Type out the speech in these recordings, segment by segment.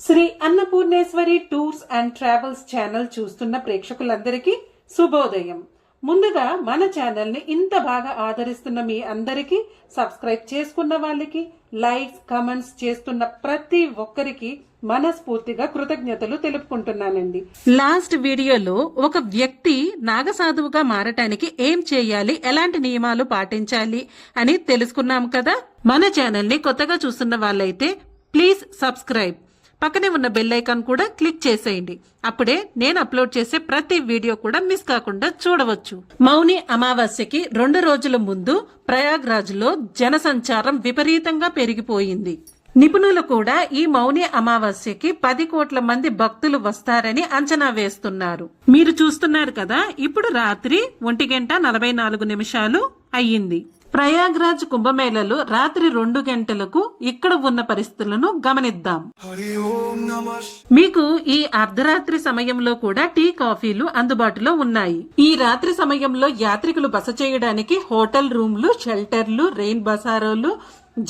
Shri Annapurneshwari tours and travels channel చూస్తున్న ప్రేక్షకులందరికీ శుభోదయం. ముందుగా మన ఛానల్ని ఇంత బాగా ఆదరిస్తున్న మీ అందరికీ సబ్స్క్రైబ్ చేసుకున్న వాళ్ళకి లైక్స్ కమెంట్స్ చేస్తున్న ప్రతి ఒక్కరికి మనస్ఫూర్తిగా కృతజ్ఞతలు తెలుపుకుంటున్నానండి. లాస్ట్ వీడియోలో ఒక వ్యక్తి నాగసాధువుగా మారటానికి ఏం చేయాలి ఎలాంటి నియమాలు పాటించాలి అని తెలుసుకున్నాం కదా? మన ఛానల్ని కొత్తగా చూస్తున్న వాళ్ళైతే ప్లీజ్ సబ్స్క్రైబ్. పక్కనే ఉన్న బెల్ ఐకాన్ కూడా క్లిక్ చేసేయండి. అప్పుడే నేను అప్లోడ్ చేసే ప్రతి వీడియో కూడా మిస్ కాకుండా చూడవచ్చు. మౌని అమావాస్యకి రెండు రోజుల ముందు ప్రయాగ్రాజ్లో జనసంచారం విపరీతంగా పెరిగిపోయింది. నిపుణులు కూడా ఈ మౌని అమావాస్యకి పది కోట్ల మంది భక్తులు వస్తారని అంచనా వేస్తున్నారు. మీరు చూస్తున్నారు కదా ఇప్పుడు రాత్రి ఒంటి గంట నలభై నాలుగు నిమిషాలు అయ్యింది. ప్రయాగ్రాజ్ కుంభమేళలో రాత్రి రెండు గంటలకు ఇక్కడ ఉన్న పరిస్థితులను గమనిద్దాం. మీకు ఈ అర్ధరాత్రి సమయంలో కూడా టీ కాఫీలు అందుబాటులో ఉన్నాయి. ఈ రాత్రి సమయంలో యాత్రికులు బస చేయడానికి హోటల్ రూమ్లు షెల్టర్లు రెయిన్ బసారోలు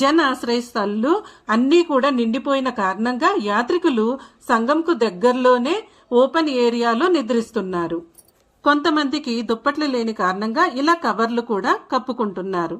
జన ఆశ్రయస్థలు అన్నీ కూడా నిండిపోయిన కారణంగా యాత్రికులు సంఘంకు దగ్గరలోనే ఓపెన్ ఏరియాలో నిద్రిస్తున్నారు. కొంతమందికి దుప్పట్లు లేని కారణంగా ఇలా కవర్లు కూడా కప్పుకుంటున్నారు.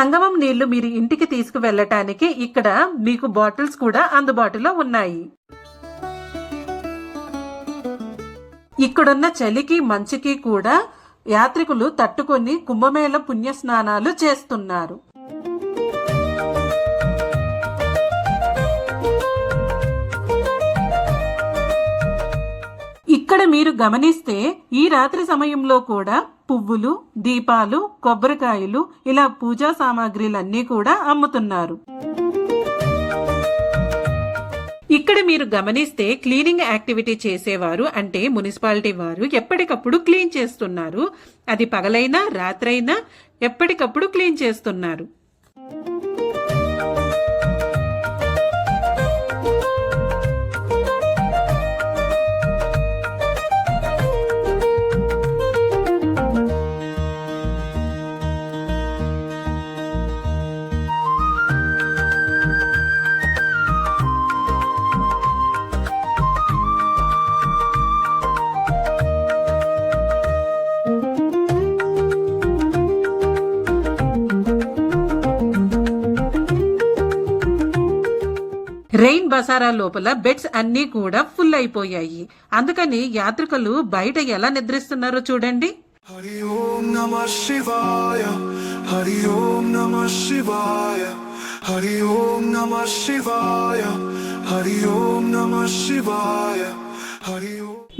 సంగమం నీళ్ళు మీరు ఇంటికి తీసుకువెళ్ళటానికి ఇక్కడ మీకు బాటిల్స్ కూడా అందుబాటులో ఉన్నాయి. ఇక్కడున్న చలికి మంచుకి కూడా యాత్రికులు తట్టుకొని కుంభమేళ పుణ్య స్నానాలు చేస్తున్నారు. ఇక్కడ మీరు గమనిస్తే ఈ రాత్రి సమయంలో కూడా పువ్వులు దీపాలు కొబ్బరికాయలు ఇలా పూజా సామాగ్రిలన్నీ కూడా అమ్ముతున్నారు. ఇక్కడ మీరు గమనిస్తే క్లీనింగ్ యాక్టివిటీ చేసేవారు అంటే మున్సిపాలిటీ వారు ఎప్పటికప్పుడు క్లీన్ చేస్తున్నారు. అది పగలైనా రాత్రైనా ఎప్పటికప్పుడు క్లీన్ చేస్తున్నారు. రెయిన్ బసారా లోపల బెడ్స్ అన్నీ కూడా ఫుల్ అయిపోయాయి. అందుకని యాత్రికులు బయట ఎలా నిద్రిస్తున్నారో చూడండి. హరి ఓం నమ శివాయ హరి ఓం నమ శివాయ హరి ఓం నమ శివాయ హరి ఓం నమ శివాయ హరి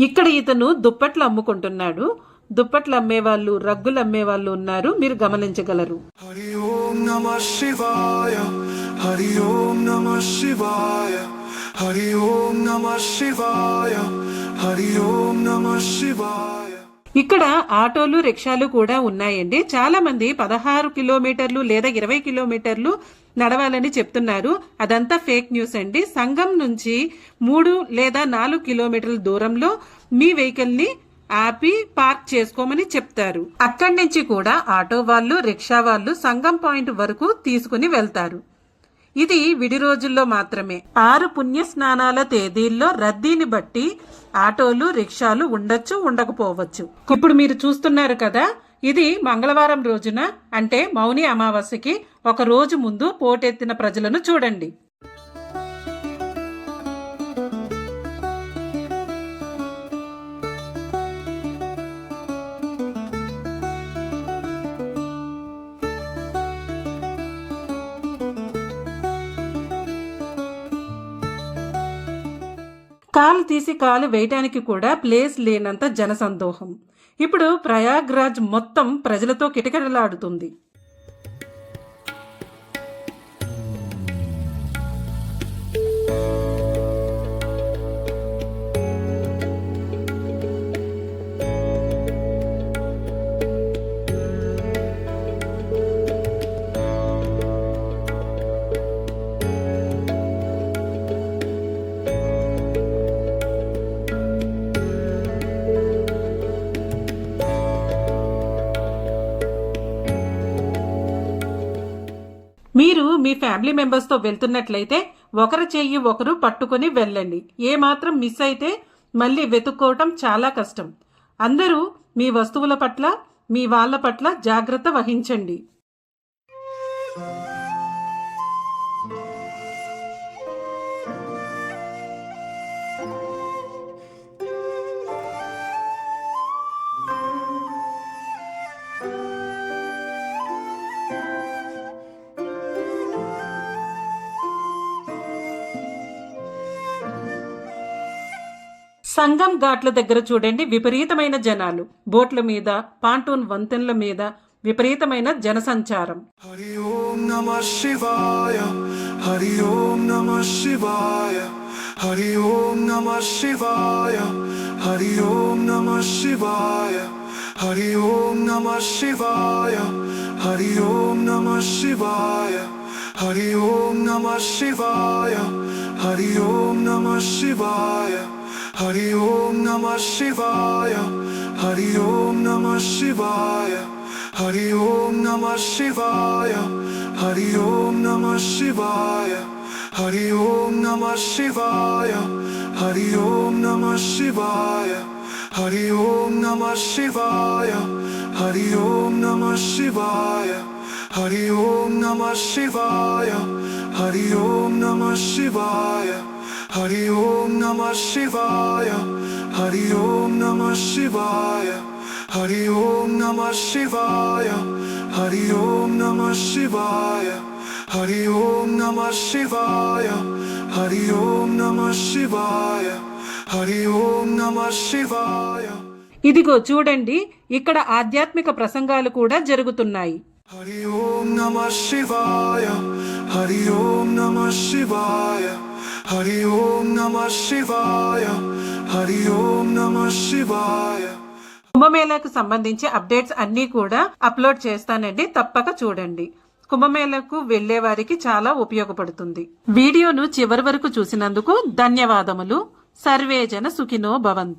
ఇక్కడ ఇతను దుప్పట్లు అమ్ముకుంటున్నాడు. దుప్పట్లు అమ్మేవాళ్ళు రగ్గులు అమ్మేవాళ్ళు ఉన్నారు. మీరు గమనించగలరు. హరి ఓం నమ శివాయ హరి ఓం నమ శివాయ హరి ఓం నమ శివాయ హరి ఓం నమ శివాయ ఇక్కడ ఆటోలు రిక్షాలు కూడా ఉన్నాయండి. చాలా మంది పదహారు కిలోమీటర్లు లేదా ఇరవై కిలోమీటర్లు నడవాలని చెప్తున్నారు. అదంతా ఫేక్ న్యూస్ అండి. సంఘం నుంచి మూడు లేదా నాలుగు కిలోమీటర్ల దూరంలో మీ వెహికల్ని ఆపి పార్క్ చేసుకోమని చెప్తారు. అక్కడి నుంచి కూడా ఆటో వాళ్ళు రిక్షా వాళ్ళు సంఘం పాయింట్ వరకు తీసుకుని వెళ్తారు. ఇది విడి రోజుల్లో మాత్రమే. ఆరు పుణ్య స్నానాల తేదీల్లో రద్దీని బట్టి ఆటోలు రిక్షాలు ఉండొచ్చు ఉండకపోవచ్చు. ఇప్పుడు మీరు చూస్తున్నారు కదా ఇది మంగళవారం రోజున అంటే మౌని అమావాస్యకి ఒక రోజు ముందు పోటెత్తిన ప్రజలను చూడండి. కాలు తీసి కాలు వేయటానికి కూడా ప్లేస్ లేనంత జనసందోహం. ఇప్పుడు ప్రయాగ్రాజ్ మొత్తం ప్రజలతో కిటకిటలాడుతుంది. ఫ్యామిలీ మెంబర్స్తో వెళ్తున్నట్లయితే ఒకరి చెయ్యి ఒకరు పట్టుకొని వెళ్ళండి. ఏ మాత్రం మిస్ అయితే మళ్ళీ వెతుక్కోవటం చాలా కష్టం. అందరూ మీ వస్తువుల పట్ల మీ వాళ్ళ పట్ల జాగ్రత్త వహించండి. సంగం ఘాట్ల దగ్గర చూడండి విపరీతమైన జనాలు. బోట్ల మీద పాంటూన్ వంతెనల మీద విపరీతమైన జనసంచారం. హరి ఓం నమ శివాయ హరి ఓం నమ శివాయ హరి ఓం నమ శివాయ హరి ఓం నమ శివాయ హరి ఓం నమ శివాయ హరి ఓం నమ శివాయ హరి ఓం నమ శివాయ హరి ఓం నమ శివాయ. Hari Om Namah Shivaya. Hari Om Namah Shivaya. Hari Om Namah Shivaya. Hari Om Namah Shivaya. Hari Om Namah Shivaya. Hari Om Namah Shivaya. Hari Om Namah Shivaya. Hari Om Namah Shivaya. Hari Om Namah Shivaya. Hari Om Namah Shivaya. Hari ఓం నమ శివాయ హరి ఓం నమ శివాయ హరి ఓం నమ శివాయ హరి ఓం నమ శివాయ హరి ఓం నమ శివాయ హరి ఓం నమ శివాయ హరి ఓం నమ శివాయ ఇదిగో చూడండి ఇక్కడ ఆధ్యాత్మిక ప్రసంగాలు కూడా జరుగుతున్నాయి. హరి ఓం నమ శివాయ హరి ఓం నమ శివాయ హరి ఓం నమ శివాయ హరి ఓం నమ శివాయ కుంభమేళాకు సంబంధించి అప్డేట్స్ అన్నీ కూడా అప్లోడ్ చేస్తానండి. తప్పక చూడండి. కుంభమేళకు వెళ్ళే వారికి చాలా ఉపయోగపడుతుంది. వీడియోను చివరి వరకు చూసినందుకు ధన్యవాదములు. సర్వేజన సుఖినో భవంతు.